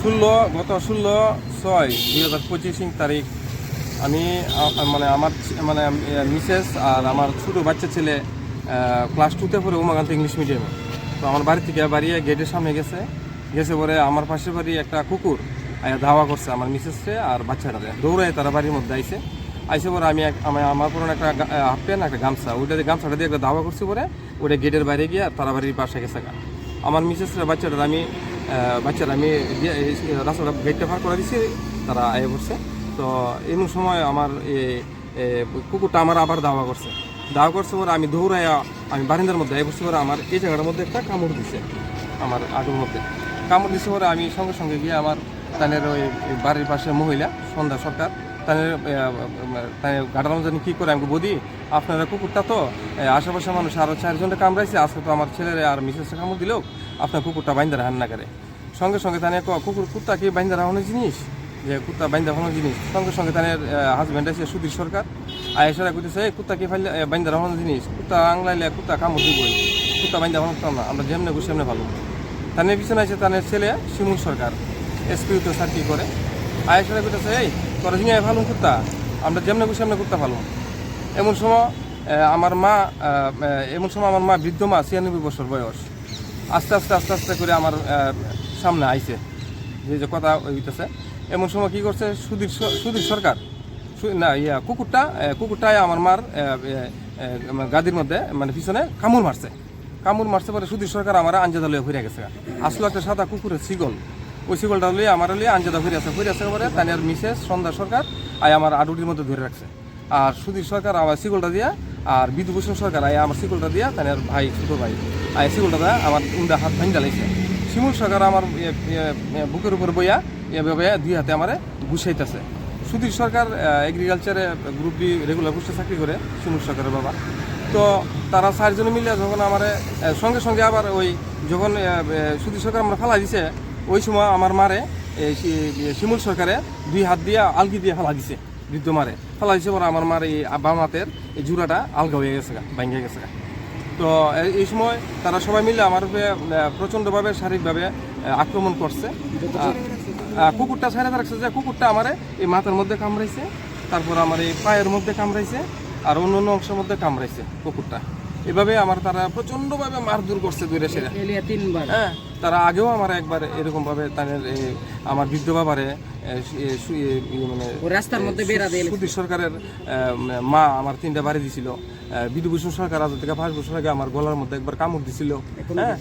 ষোলো, গত ষোলো ছয়, দুই হাজার পঁচিশ তারিখ। আমি মানে আমার মানে মিসেস আর আমার ছোটো বাচ্চা ছেলে ক্লাস টুতে পড়ে উমাকান্ত ইংলিশ মিডিয়ামে তো আমার বাড়ি থেকে বাড়িয়ে গেটের সামনে গেছে। গেছে পরে আমার পাশের বাড়ি একটা কুকুর ধাওয়া করছে আমার মিসেসকে আর বাচ্চাটাকে। দৌড়ায় তারা বাড়ির মধ্যে আইসে আইসে পরে আমি আমার পুরনো একটা হাফ প্যান্ট একটা গামছা। ওইটা দিয়ে গামছাটা দিয়ে একটা ধাওয়া করছি পরে। ওইটা গেটের বাইরে গিয়ে তারা বাড়ির পাশে গেছে আমার মিসেসের বাচ্চাটার আমি বাচ্চারা আমি রাস্তাটা গেটটা পার করে দিছি, তারা আয়ে পড়ছে। তো এমন সময় আমার কুকুরটা আমার আবার দাওয়া করছে। দাওয়া করছে পরে আমি দৌড়াইয়া আমি বারিন্দার মধ্যে আয়ে পড়ছি পরে আমার এই জায়গাটার মধ্যে একটা কামড় দিছে, আমার আগুর মধ্যে। কামড় দিছে পরে আমি সঙ্গে সঙ্গে গিয়ে আমার তাদের ওই বাড়ির পাশে মহিলা, সন্ধ্যা সরকার তাদের গাটার জানি কী করে, আমি বদি আপনারা কুকুরটা তো আশেপাশে মানুষ আরও চারজনটা কামড়াইছে, আজকে তো আমার ছেলেরা আর মিসেসে কামড় দিলেও আপনার কুকুরটা বাইন্দা হান্না করে। সঙ্গে সঙ্গে তানে কুকুর কুত্তা কি বাইন্দা রাখানোর জিনিস, যে কুত্তা বাইন্দা রাখানোর জিনিস। সঙ্গে সঙ্গে তাদের হাজব্যান্ড আছে, সুধীর সরকার। আয়েসারা কইতেছে, এই কুত্তা কি ফাইলে বাইন্দা রাখানোর জিনিস। কুত্তা আংলাইলে কুত্তা কামড় দিবই কুত্তা বাইন্দা রাখানো না। আমরা যেমনে বসে এমনি ভালো। তানের পিছনে আছে তানের ছেলে, শিমুল সরকার। এসপিউ তো স্যার কি করে? আয়েসারা কইতেছে, এই, তোর জিনিস ভালো কুত্তা। আমরা যেমনে বসে এমনি কুত্তা ভালো। এমন সময় আমার মা এমন সময় আমার মা বৃদ্ধ মা, ছিয়ানব্বই বছর বয়স। আস্তে আস্তে আস্তে আস্তে করে আমার সামনে আইছে। যে যে কথা হইতেছে। এমন সময় কি করছে? সুধীর সুধীর সরকার। না ইয়া কুকুরটা কুকুরটাই আমার মার আহ, গাদির মধ্যে মানে পিছনে কামড় মারছে। কামড় মারছে পরে সুধীর সরকার আমার আঞ্জাদা লইয়া ঘুরে গেছে আসলো একটা সাদা কুকুরের শিগল ওই শিগলটা লইয়া আমার লইয়া আঞ্জাদা ঘুরে আছে ঘুরে আছে পরে তানিয়ার মিসেস সন্ধ্যা সরকার আয় আমার আডুটির মধ্যে ধরে রাখছে। আর সুধীর সরকার আমার শিগলটা দিয়া আর বিধুভূষণ সরকার আয় আমার শিগলটা দিয়া তানিয়ার ভাই ছোট ভাই আয় শিগলটা দেয়া আমার উন্দা হাত ভাঙ্গা লাগছে শিমুল সরকার আমার ইয়ে, ইয়ে, ইয়ে, বুকের উপর বইয়া এভাবে দুই হাতে আমার গুছাইতেছে। সুধীর সরকার এগ্রিকালচারে গ্রুপ ডি রেগুলার পোস্টে চাকরি করে শিমুল সরকারের বাবা। তো তারা চারজনে মিলে যখন আমার সঙ্গে সঙ্গে আবার ওই যখন সুধীর সরকার আমরা ফালা দিছে ওই সময় আমার মারে শিমুল সরকারে দুই হাত দিয়া আলগি দিয়ে ফালা দিছে বৃদ্ধ মারে। ফালা দিছে পরে আমার মার এই বাম হাতের এই জুড়াটা আলগা হয়ে গেছে গা ভাঙ্গে গেছে গা। তো এই- সময় তারা সবাই মিলে আমার উপরে প্রচণ্ডভাবে শারীরিকভাবে আক্রমণ করছে। কুকুরটা ছেড়ে রাখছে যে কুকুরটা আমার এই মাথার মধ্যে কামড়াইছে, তারপর আমার এই পায়ের মধ্যে কামড়াইছে, আর অন্য অন্য অংশের মধ্যে কামড়াইছে কুকুরটা। এভাবে আমার তারা প্রচণ্ডভাবে মারধর করছে দূরে সেরা। তিনবার। হ্যাঁ তারা আগেও আমার একবার এরকম ভাবে তাদের আমার বৃদ্ধ বাবারে মানে রাস্তার মধ্যে সুধীর সরকারের মা আমার তিনটা বাড়ি দিছিল। বিধুভূষণ সরকার আজ থেকে পাঁচ বছর আগে আমার গলার মধ্যে একবার কামড় দিছিল। হ্যাঁ